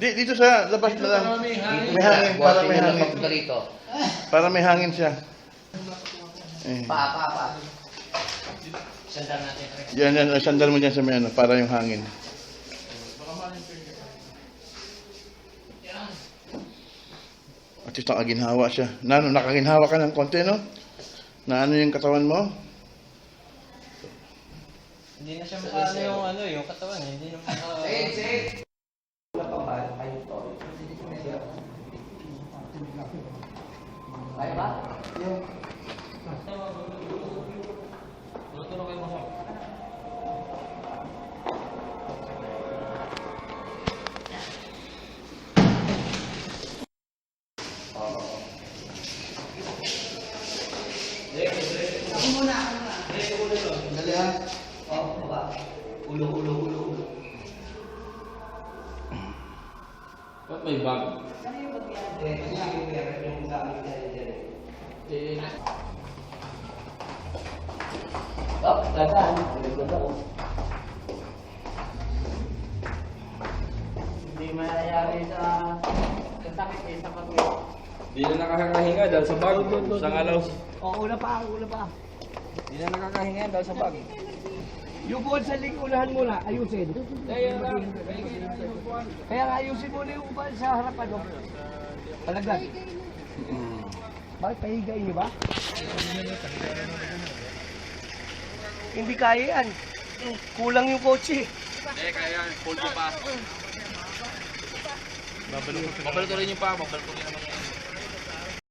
Di, dito sa labas na lang. May hangin, para may hangin. Papunta rito. Para may hangin siya. Eh. Pa, pa, pa. Sandal natin. Yan, yan, sandal mo dyan sa may ano, para yung hangin. At least nakaginhawa siya. Na, ano, nakaginhawa ka ng konti, no? Na ano yung katawan mo? Hindi na siya maano yung ano, yung katawan eh. Hindi na maano. Kaya ba? Tutulong kayo mo. Dali ha. Oo, baba. Ulo, ulo, ulo, Ba't may bag? Eh, kasi yung meron yung sa amin dyan, dyan. Eh, Oh, tandaan. Ulit ako. Hindi mayayari sa kasakit eh, sa pagkakas. Hindi na nakakahinga dahil sa bag. Isang alaw. Oo, una pa, una pa. Hindi na nakakahinga dahil sa bag. Yung buwan sa likunahan mo na, ayusin. Kaya na, kaya Kaya nga ayusin mo na yung upan sa harapan mo. Palagad. Bakit pahigayin niyo ba? Hindi kaya yan. Kulang yung kotse. Eh, kaya yan. Full pa. Babalo ko rin yung pa. Babalo ko rin naman yan.